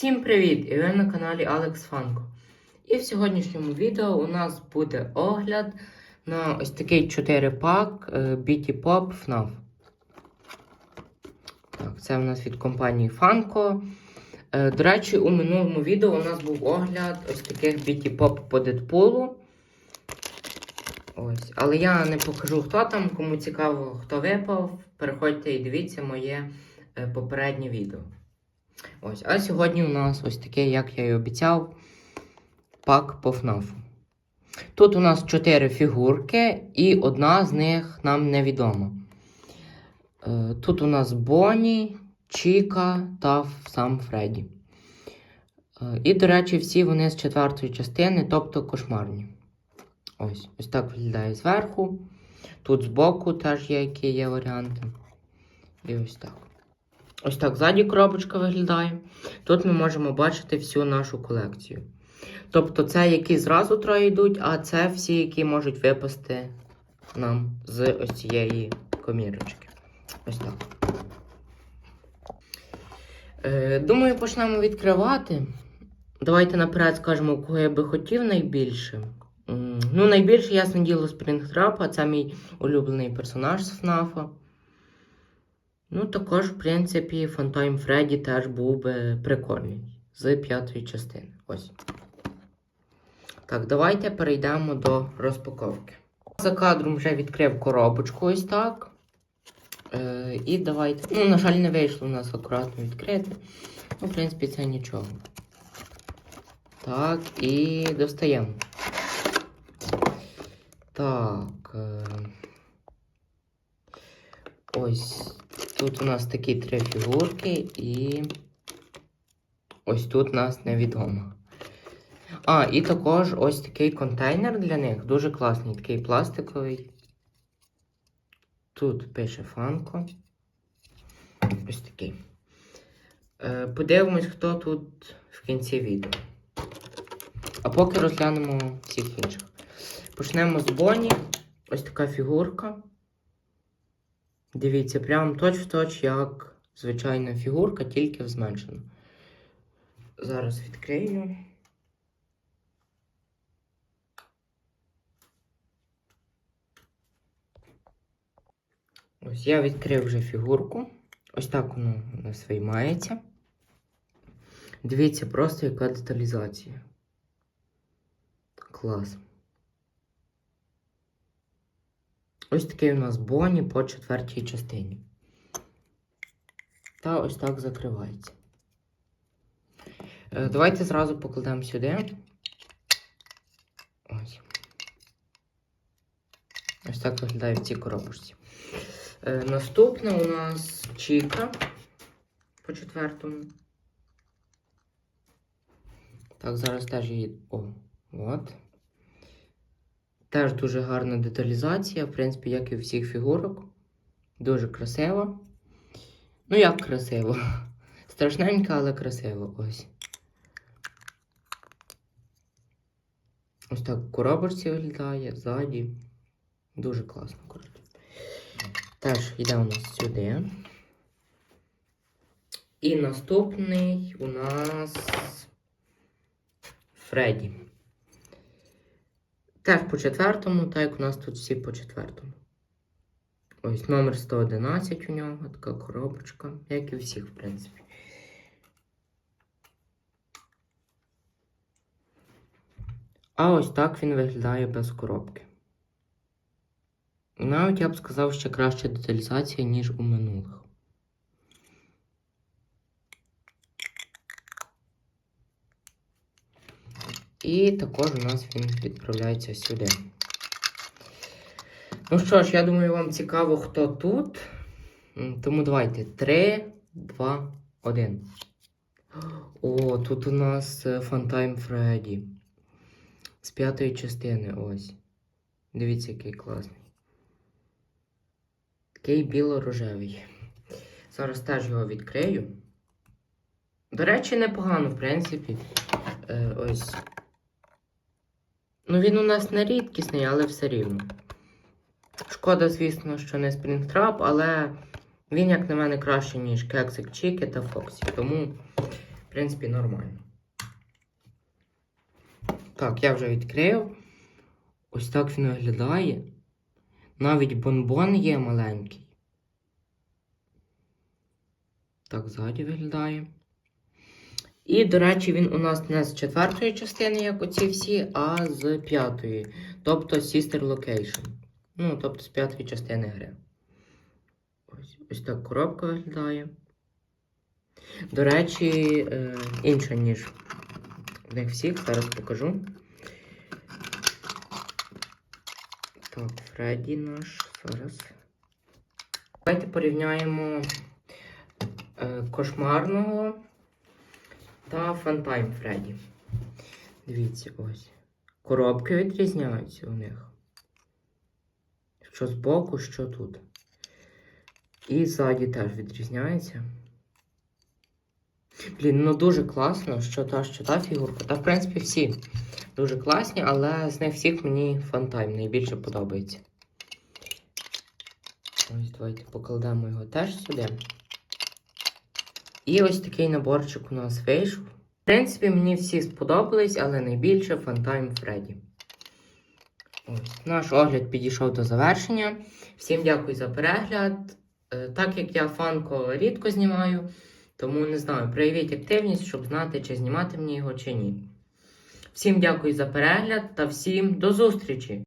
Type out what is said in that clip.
Всім привіт! І ви на каналі Алекс Фанко. І в сьогоднішньому відео у нас буде огляд на ось такий 4-пак е, BT Pop FNAF. Так, це у нас від компанії Funko. Е, До речі, у минулому відео у нас був огляд ось таких BT Pop по Дедпулу. Ось. Але я не покажу, хто там, кому цікаво, хто випав. Переходьте і дивіться моє е, попереднє відео. Ось, а сьогодні у нас ось такий, як я і обіцяв, пак по ФНАФу. Тут у нас 4 фігурки, і одна з них нам невідома. Е, Тут у нас Бонні, Чіка та сам Фредді. Е, І, до речі, всі вони з четвертої частини, тобто кошмарні. Ось, ось так виглядає зверху. Тут збоку теж є які є варіанти. І ось так. Ось так ззаді коробочка виглядає. Тут ми можемо бачити всю нашу колекцію. Тобто це які зразу троє йдуть, а це всі, які можуть випасти нам з ось цієї комірочки. Ось так. Е, думаю, почнемо відкривати. Давайте наперед скажемо, кого я би хотів найбільше. Ну, найбільше, ясне діло, Спрінгтрап, а це мій улюблений персонаж з ФНАФа. Ну, також, в принципі, Фантайм Фредді теж був би прикольний з п'ятої частини. Ось. Так, давайте перейдемо до розпаковки. За кадром вже відкрив коробочку ось так. Е, і давайте. Ну, на жаль, не вийшло у нас акуратно відкрити. Ну, в принципі, це нічого. Так, і достаємо. Так. Е... Ось тут у нас такі три фігурки, і ось тут нас невідомо. А, і також ось такий контейнер для них. Дуже класний, такий пластиковий. Тут пише Фанко. Ось такий. Е, подивимось, хто тут в кінці відео. А поки розглянемо всіх інших. Почнемо з Бонні. Ось така фігурка. Дивіться, прям точ-в-точ, як звичайна фігурка, тільки зменшена. Зараз відкрию. Ось я відкрив вже фігурку. Ось так воно у нас виймається. Дивіться, просто яка деталізація. Клас. Ось такий у нас Бонні по четвертій частині. Та ось так закривається. Е, Давайте зразу покладемо сюди. Ось. Ось так виглядає в цій коробочці. Е, Наступне у нас Чіка по четвертому. Так, зараз теж її. О, от. Теж дуже гарна деталізація, в принципі, як і у всіх фігурок. Дуже красиво. Ну, як красиво. Страшненько, але красиво. Ось. Ось так в коробочці виглядає, ззаді. Дуже класно, коротше. Теж йде у нас сюди. І наступний у нас Фредді. Теж по четвертому, так як у нас тут всі по четвертому. Ось номер 111 у нього, така коробочка, як і у всіх, в принципі. А ось так він виглядає без коробки. Навіть я б сказав, що краща деталізація, ніж у минулих. І також у нас він відправляється сюди. Ну що ж, я думаю, вам цікаво, хто тут. Тому давайте 3, 2, 1. О, тут у нас е, Фантайм Фредді. З п'ятої частини ось. Дивіться, який класний. Такий біло-рожевий. Зараз теж його відкрию. До речі, непогано, в принципі. Е, ось. Ну, він у нас не рідкісний, але все рівно. Шкода, звісно, що не Спрінгтрап, але він, як на мене, краще, ніж Кексик Чіки та Фоксі. Тому В принципі, нормально. Так, я вже відкрив. Ось так він виглядає. Навіть бонбон є маленький. Так, ззаді виглядає. І, до речі, він у нас не з четвертої частини, як оці всі, а з п'ятої. Тобто Sister Location. Ну, тобто з п'ятої частини гри. Ось, ось так коробка виглядає. До речі, е, інша, ніж в них всіх. Зараз покажу. Так, Фредді наш. Зараз. Давайте порівняємо е, кошмарного та Фантайм Фредді. Дивіться, ось. Коробки відрізняються у них. Що збоку, що тут. І ззаді теж відрізняється. Блін, ну дуже класно, що та, що та фігурка. Та, в принципі, всі дуже класні, але з них всіх мені фантайм найбільше подобається. Ось давайте покладемо його теж сюди. І ось такий наборчик у нас вийшов. В принципі, мені всі сподобались, але найбільше Фантайм Фредді. Ось, наш огляд підійшов до завершення. Всім дякую за перегляд. Е, Так як я фанко рідко знімаю, тому не знаю, проявіть активність, щоб знати, чи знімати мені його, чи ні. Всім дякую за перегляд та всім до зустрічі!